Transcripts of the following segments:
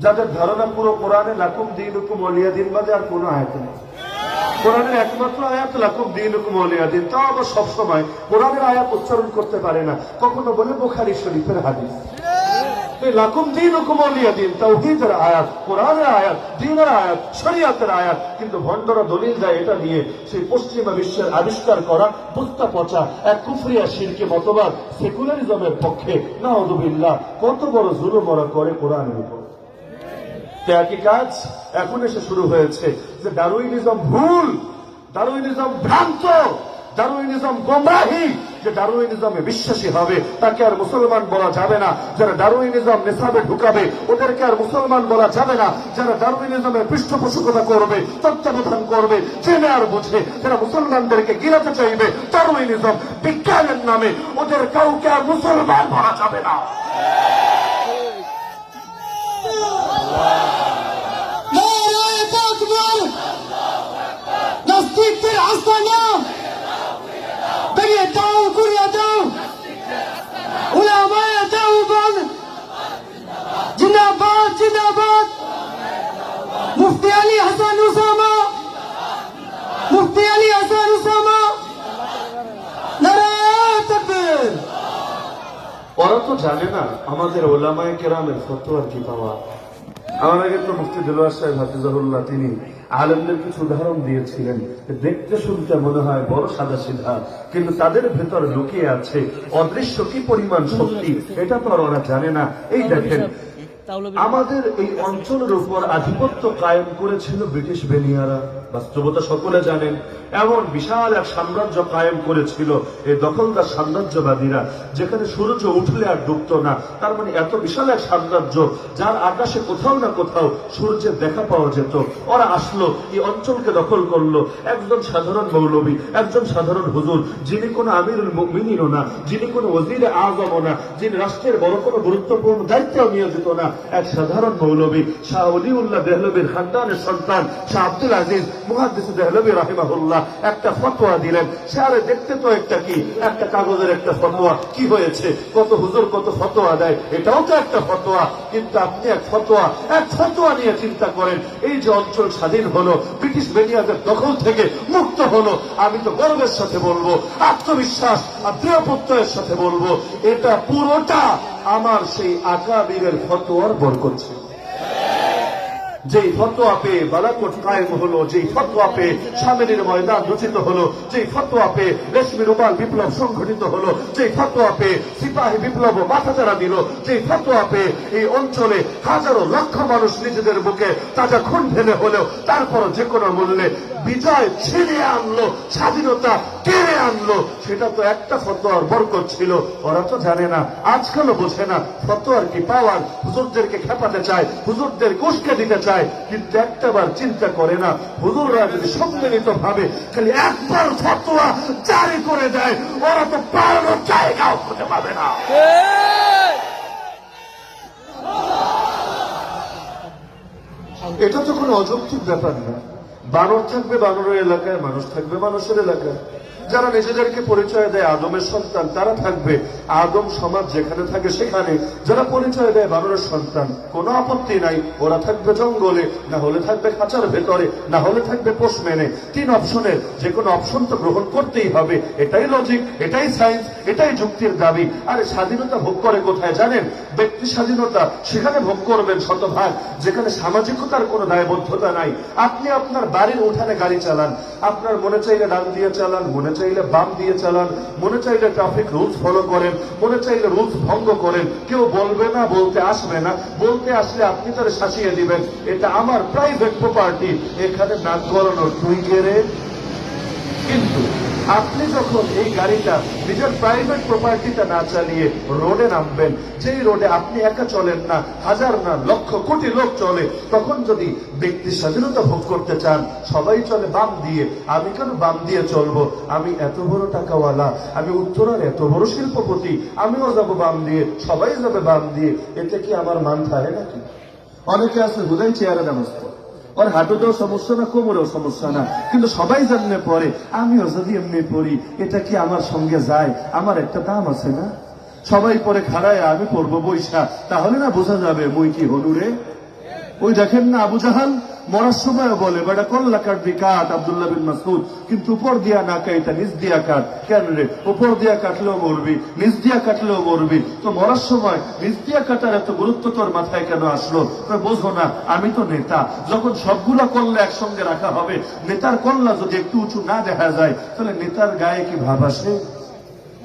যাদের ধারণা পুরো কোরআনে লাকুম দিন হুকুম দিন বাদে আর কোনো আয়াত নেই। কোরআনের একমাত্র আয়াত লাকুম দিন দিন। তাও আবার সবসময় কোরআনের আয়াত উচ্চারণ করতে পারে না। কখনো বলে বোখারি শরীফের হাদিস। দিন হুকুম অলিয়া দিন আয়াত, কোরআনের আয়াত, দিনের আয়াত, শরিয়াতের আয়াত। কিন্তু ভণ্ডরা দলিল দেয় এটা নিয়ে, সেই পশ্চিমা বিশ্বের আবিষ্কার করা পচা, এক কুফরিয়া শিরকে মতবাদ সেকুলারিজমের পক্ষে নাউদুবিল্লাহ কত বড় জুলুম ওরা করে কোরআনের উপর। একই কাজ এখন এসে শুরু হয়েছে, যে ডারুইনিজম ভুল ডারুইনিজম ভ্রান্ত ডারুইনিজম গোমরাহি যে ডারুইনিজমে বিশ্বাসী হবে, তাকে আর মুসলমান বলা যাবে না। যারা ডারুইনিজম নেশাবে ঢুকাবে, ওদেরকে আর মুসলমান বলা যাবে না। যারা ডারুইনিজমের পৃষ্ঠপোষকতা করবে, তত্ত্বাবধান করবে, জেনে আর বুঝে, যারা মুসলমানদেরকে গিরাতে চাইবে ডারুইনিজম বিজ্ঞানের নামে, ওদের কাউকে আর মুসলমান বলা যাবে না। আলী হাসান উসামা, মুফতি আলী হাসান উসামা ওরা তো জানে না, আমাদের ওলামায় কেরামের ফতোয়ার কি পাওয়া। আমার আগে তো সাহেব, হাফিজাহুল্লাহ, তিনি আলেমদের কিছু উদাহরণ দিয়েছিলেন। দেখতে শুনতে মনে হয় বড় সাদা সিধা কিন্তু তাদের ভেতর লুকিয়ে আছে অদৃশ্য কি পরিমাণ শক্তি, এটা তো আর ওরা জানে না। এই দেখেন আমাদের এই অঞ্চলের উপর আধিপত্য কায়েম করেছিল ব্রিটিশ বেনিয়ারা, বাস্তবতা সকলে জানেন। এমন বিশাল এক সাম্রাজ্য কায়েম করেছিল এই দখলদার সাম্রাজ্যবাদীরা, যেখানে সূর্য উঠলে আর ডুবতো না। তার মানে এত বিশাল এক সাম্রাজ্য, যার আকাশে কোথাও না কোথাও সূর্যের দেখা পাওয়া যেত। ওরা আসলো, এই অঞ্চলকে দখল করল। একজন সাধারণ মৌলবী, একজন সাধারণ হুজুর, যিনি কোনো আমিরুল মুমিনিনও না, যিনি কোনো ওজিরে আজমও না, যিনি রাষ্ট্রের বড় কোনো গুরুত্বপূর্ণ দায়িত্বেও নিয়োজিত না। এক সাধারণ মৌলবী, শাহ অলিউল্লাহ দেহলবীর খানদানের সন্তান, শাহ আব্দুল আজিজ, মুহাদ্দিস দেহলবী রাহিমাহুল্লাহ। একটা ফতোয়া দিলেন সে দেখতে তো একটা কি? একটা কাগজের একটা ফতোয়া। কি হয়েছে? কত হুজুর কত ফতোয়া দেয়? এটাও তো একটা ফতোয়া। কিন্তু আপনি এক ফতোয়া এক ফতোয়া নিয়ে চিন্তা করেন, এই যে অঞ্চল স্বাধীন হলো, ব্রিটিশ বেনিয়াদের দখল থেকে মুক্ত হলো, আমি তো গর্বের সাথে বলব, আত্মবিশ্বাস আর দৃঢ় সাথে বলব, এটা পুরোটা আমার সেই আকাবিরের ফতোয়ার বরকত ছিল। যেই ফতোয়া পেয়ে বালাকোট কায়েম হলো, যেই ফতোয়া পেয়ে সামেনের ময়দান রচিত হলো, যেই ফতোয়া পেয়ে রেশমি রুমাল বিপ্লব সংঘটিত হলো, যেই ফতোয়া পেয়ে সিপাহী বিপ্লব মাথাচাড়া দিল, যেই ফতোয়া পেয়ে এই অঞ্চলে হাজারো লক্ষ মানুষ নিজেদের বুকে তাজা খুন ফেলে হলেও তারপর যে কোনো মূল্যে বিজয় ছিনিয়ে আনলো স্বাধীনতা কেড়ে আনলো। সেটা তো একটা ফতোয়ার বরকত ছিল। ওরা তো জানে না আজকালও বোঝে না ফতোয়ার কি পাওয়ার হুজুরদেরকে খেপাতে চায় হুজুরদের উস্কে দিতে চায় কিন্তু একটাবার চিন্তা করে না। হুজুররা যদি সম্মিলিত ভাবে খালি একবার ফতোয়া জারি করে দেয় ওরা তো পালানোর জায়গাও খুঁজে পাবে না। এটা তো কোনো অযৌক্তিক ব্যাপার না। বানর থাকবে বানরের এলাকায় মানুষ থাকবে মানুষের এলাকায়। যারা নিজেদেরকে পরিচয় দেয় আদমের সন্তান, তারা থাকবে আদম সমাজ যেখানে থাকে সেখানে। যারা পরিচয় দেয় বানরের সন্তান, কোনো আপত্তি নাই। ওরা থাকবে জঙ্গলে, না হলে থাকবে খাঁচার ভেতরে, না হলে থাকবে পোষ মেনে। তিন অপশনের যে কোনো অপশন তো গ্রহণ করতেই হবে। এটাই লজিক এটাই সায়েন্স এটাই যুক্তির দাবি। আরে স্বাধীনতা ভোগ করে কোথায় জানেন? ব্যক্তি স্বাধীনতা, সেখানে ভোগ করবেন শতভাগ। যেখানে সামাজিকতার কোনো দায়বদ্ধতা নাই। আপনি আপনার বাড়ির উঠানে গাড়ি চালান। আপনার মনে চাইলে ডান দিয়ে চালান, মনে চাইলে বাম দিয়ে চালান, মনে চাইলে ট্রাফিক রুলস ফলো করেন, মনে চাইলে রুলস ভঙ্গ করেন। কেউ বলবে না, বলতে আসবে না। বলতে আসলে আপনি তারা শাসিয়ে দিবেন। এটা আমার প্রাইভেট প্রপার্টি এখানে নাক গলানোর তুই গেরে কিন্তু আপনি যখন এই গাড়িটা নিজের প্রাইভেট প্রপার্টিটা না চালিয়ে রোডে নামবেন, যেই রোডে আপনি একা চলেন না, হাজার না, লক্ষ কোটি লোক চলে, তখন যদি ব্যক্তি স্বাধীনতা ভোগ করতে চান, সবাই চলে বাম দিয়ে, আমি কেন বাম দিয়ে চলবো? আমি এত বড় টাকাওয়ালা, আমি উত্তরার এত বড় শিল্পপতি, আমিও যাব বাম দিয়ে, সবাই যাবে বাম দিয়ে, এতে কি আমার মান থাকে নাকি? অনেকে আছে হুদাই চেয়ারে নামাজ পড়ে। ওর হাঁটুতেও সমস্যা না কোমরেও সমস্যা না কিন্তু সবাই জানলে পরে আমিও যদি এমনি পড়ি এটা কি আমার সঙ্গে যায় আমার একটা দাম আছে না সবাই পরে খাড়ায় আমি পড়ব বৈশা তাহলে না বোঝা যাবে মই কি হলুরে ওই দেখেন না আবু জাহাল মরার সময় বলে বেটা কল্লা কাটবি কাট আব্দুল্লাহ বিন মাসুদ কিন্তু উপর দিয়া না কাইটা নিচ দিয়া কাট। কেন রে উপর দিয়া কাটলেও মরবি নিচ দিয়া কাটলেও মরবি। তো মরার সময় নিচ দিয়া কাটার এত গুরুত্ব তোর মাথায় কেন আসলো? কয়, বোঝো না আমি তো নেতা। যখন সবগুলা কল্লা একসঙ্গে রাখা হবে নেতার কল্লা যদি একটু উঁচু না দেখা যায় তাহলে নেতার গায়ে কি ভাব আসে?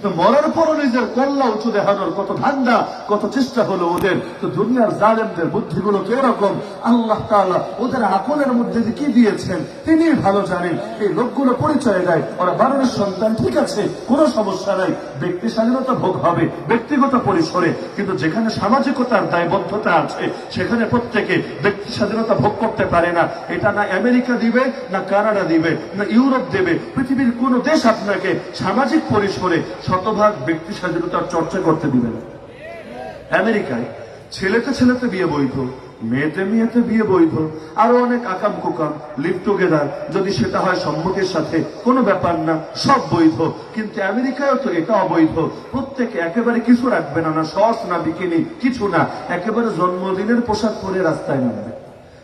মরার পরও নিজের কল্লা উঁচু দেখানোর কত ধান্দা, কত চেষ্টা হলো ওদের। তো দুনিয়ার জালেমদের বুদ্ধিগুলো তো এরকম আল্লাহ তাআলা ওদের আকলের মধ্যে যে কি দিয়েছেন, তিনি ভালো জানেন। এই লোকগুলো পরিচয় দেয়, ওরা বারণের সন্তান, ঠিক আছে, কোনো সমস্যা নাই। ব্যক্তি স্বাধীনতা ভোগ হবে, ব্যক্তিগত পরিসরে। কিন্তু যেখানে সামাজিকতার দায়বদ্ধতা আছে, সেখানে প্রত্যেকে ব্যক্তি স্বাধীনতা ভোগ করতে পারে না। এটা না আমেরিকা দিবে, না কানাডা দিবে, না ইউরোপ দেবে। পৃথিবীর কোন দেশ আপনাকে সামাজিক পরিসরে শতভাগ ব্যক্তি স্বাধীনতার চর্চা করতে দিবে না। আমেরিকায় ছেলেতে ছেলেতে বিয়ে বৈধ, মেয়েতে মেয়েতে বিয়ে বৈধ, আরও অনেক আকাম কুকাম লিভ টুগেদার যদি সেটা হয় সম্মতির সাথে, কোনো ব্যাপার না, সব বৈধ। কিন্তু আমেরিকায়ও তো এটা অবৈধ। প্রত্যেকে একেবারে কিছু রাখবে না না সস না বিকিনি কিছু না। একেবারে জন্মদিনের পোশাক পরে রাস্তায় নামবে।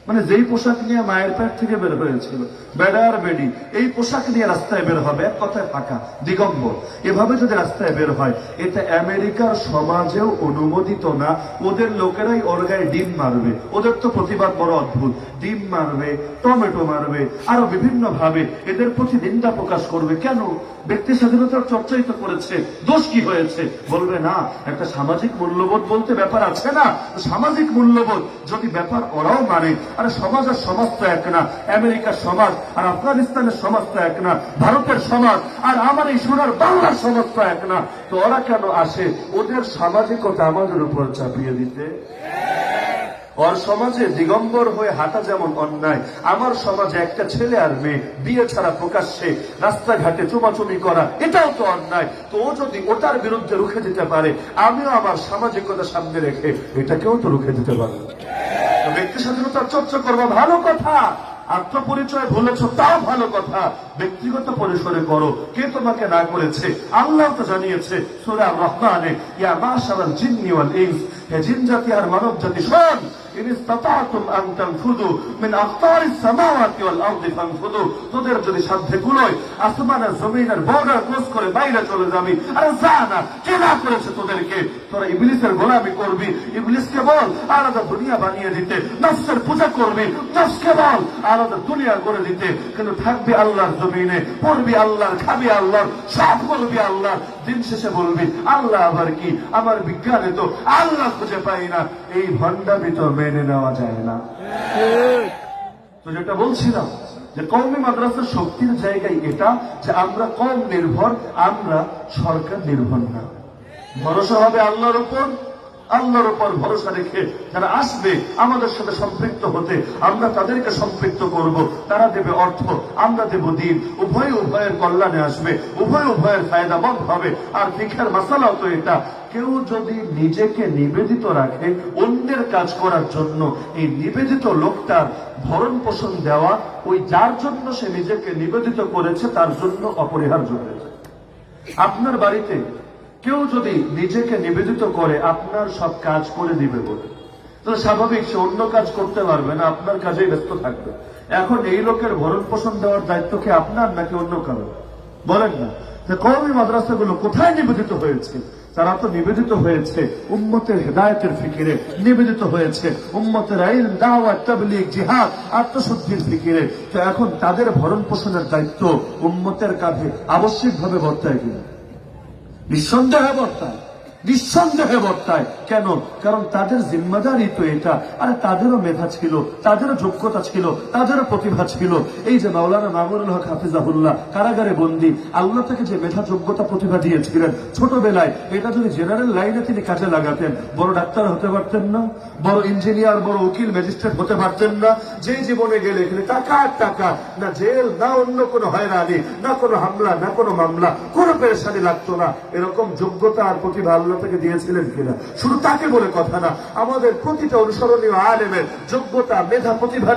মানে যেই পোশাক নিয়ে মায়ের পেট থেকে বের হয়েছিল, বেড়া আর বেডি, এই পোশাক নিয়ে রাস্তায় বের হবে এক কথায় ফাঁকা, দিগম্বর। এভাবে যদি রাস্তায় বের হয়, এটা আমেরিকার সমাজেও অনুমোদিত না। ওদের লোকেরাই ওর গায়ে ডিম মারবে। ওদের তো প্রতিবাদ বড় অদ্ভুত। ডিম মারবে, টমেটো মারবে, আরও বিভিন্ন ভাবে এদের প্রতি নিন্দা প্রকাশ করবে। কেন? ব্যক্তি স্বাধীনতার চর্চাই তো করেছে। দোষ কি হয়েছে? বলবে, না, একটা সামাজিক মূল্যবোধ বলতে ব্যাপার আছে না? সামাজিক মূল্যবোধ, যদি ব্যাপার ওরাও মানে আরে সমাজ আর সমাজ তো এক না, আমেরিকার সমাজ আর আফগানিস্তানের সমাজ তো এক না, ভারতের সমাজ আর আমার এই সোনার বাংলার সমাজ তো এক না। তো ওরা কেন আসে? ওদের সামাজিকতা আমাদের উপর চাপিয়ে দিতে। ওর সমাজে দিগম্বর হয়ে হাঁটা যেমন অন্যায়, আমার সমাজে একটা ছেলে আর মেয়ে, বিয়ে ছাড়া প্রকাশ্যে রাস্তাঘাটে চুমাচুমি করা, এটাও তো অন্যায়। তো ও যদি ওটার বিরুদ্ধে রুখে দিতে পারে, আমিও আমার সামাজিকতা সামনে রেখে এটাকেও তো রুখে দিতে পারব। ব্যক্তি স্বাধীনতা চর্চা করব ভালো কথা। আত্মপরিচয় বলেছ, তাও ভালো কথা। ব্যক্তিগত পরিসরে করো, কে তোমাকে না করেছে? আল্লাহ তো জানিয়েছে, সুরা রহমানে, ইয়া মাশারাল জিন্নি ওয়াল ইনস, হে জিন জাতি আর মানব জাতি শোন ইন ইসতাতাতুম আন তানফুদু মিন আকতারিস সামাওয়াতি ওয়াল আরদি ফানফুদু তোদের যদি সাধ্যে কুলোয় আসমান আর জমিনের বর্ডার ক্রস করে বাইরে চলে যাবি, আরে যা না, কে না করেছে তোদেরকে? তোরা ইবলিসের গোলামি করবি। ইবলিসকে বল, আলাদা দুনিয়া বানিয়ে দিতে। নফসের পূজা করবি। নফসকে বল, আলাদা দুনিয়া করে দিতে। কিন্তু থাকবি আল্লাহর জমিনে, পড়বি আল্লাহর, খাবি আল্লাহর, সব করবি আল্লাহ দিন শেষে বলবি, আল্লাহ আবার কি? আমার বিজ্ঞানে তো আল্লাহ খুঁজে পাই না। এই ভণ্ডামি তো মেনে নেওয়া যায় না। তো যেটা বলছিলাম যে কৌমি মাদ্রাসার শক্তির জায়গায় এটা যে আমরা কম নির্ভর, আমরা সরকার নির্ভর না। ভরসা হবে আল্লাহর উপর আল্লাহর উপর ভরসা রেখে যারা আসবে আমাদের সাথে সম্পৃক্ত হতে, আমরা তাদেরকে সম্পৃক্ত করব। তারা দেবে অর্থ, আমরা দেব দিন। উভয় উভয়ের কল্যাণে আসবে, উভয় উভয়ের ফায়দামন্দ হবে। আর দীক্ষার মশালাও তো এটা। কেউ যদি নিজেকে নিবেদিত রাখে অন্যের কাজ করার জন্য, এই নিবেদিত লোকটার ভরণ পোষণ দেওয়া, ওই যার জন্য সে নিজেকে নিবেদিত করেছে, তার জন্য অপরিহার্য হয়েছে আপনার বাড়িতে কেউ যদি নিজেকে নিবেদিত করে আপনার সব কাজ করে দিবে বলে তাহলে স্বাভাবিক সে অন্য কাজ করতে পারবে না, আপনার কাজেই ব্যস্ত থাকবে। এখন এই লোকের ভরণ পোষণ দেওয়ার দায়িত্ব কি আপনার নাকি অন্য কারও বলেন না, যে কওমি মাদ্রাসাগুলো কোথায় নিবেদিত হয়েছে? তারা তো নিবেদিত হয়েছে উম্মতের হেদায়তের ফিকিরে, নিবেদিত হয়েছে উম্মতের আইন দাওয়াত, তাবলিগ, জিহাদ, আত্মশুদ্ধির ফিকিরে। তো এখন তাদের ভরণ পোষণের দায়িত্ব উম্মতের কাঁধে আবশ্যিকভাবে বর্তায় কিনা? নিঃসন্দেহে বর্তায় নিঃসন্দেহে বর্তায়। কেন? কারণ তাদের জিম্মাদারি তো এটা। আরে তাদেরও মেধা ছিল, তাদেরও যোগ্যতা ছিল, তাদেরও প্রতিভা ছিল। এই যে মাওলানা মামুনুল হক হাফিজাহুল্লাহ, কারাগারে বন্দী, আল্লাহ তাকে যে মেধা, যোগ্যতা, প্রতিভা দিয়েছিলেন, ছোটবেলায় এটা যদি জেনারেল লাইনে তিনি কাজে লাগাতেন, বড় ডাক্তার হতে পারতেন না, বড় ইঞ্জিনিয়ার, বড় উকিল, ম্যাজিস্ট্রেট হতে পারতেন না যে জীবনে গেলে এখানে টাকা আর টাকা, না জেল, না অন্য কোনো হয়রানি, না কোনো হামলা, না কোনো মামলা, কোনো পেরেশানি লাগতো না। এরকম যোগ্যতা আর প্রতিভা আল্লাহ তাকে দিয়েছিলেন কিনা? শুধু তাকে বলে কথা না, আমাদের প্রতিটা অনুসরণীয় আলেমের যোগ্যতা, মেধা, প্রতিভা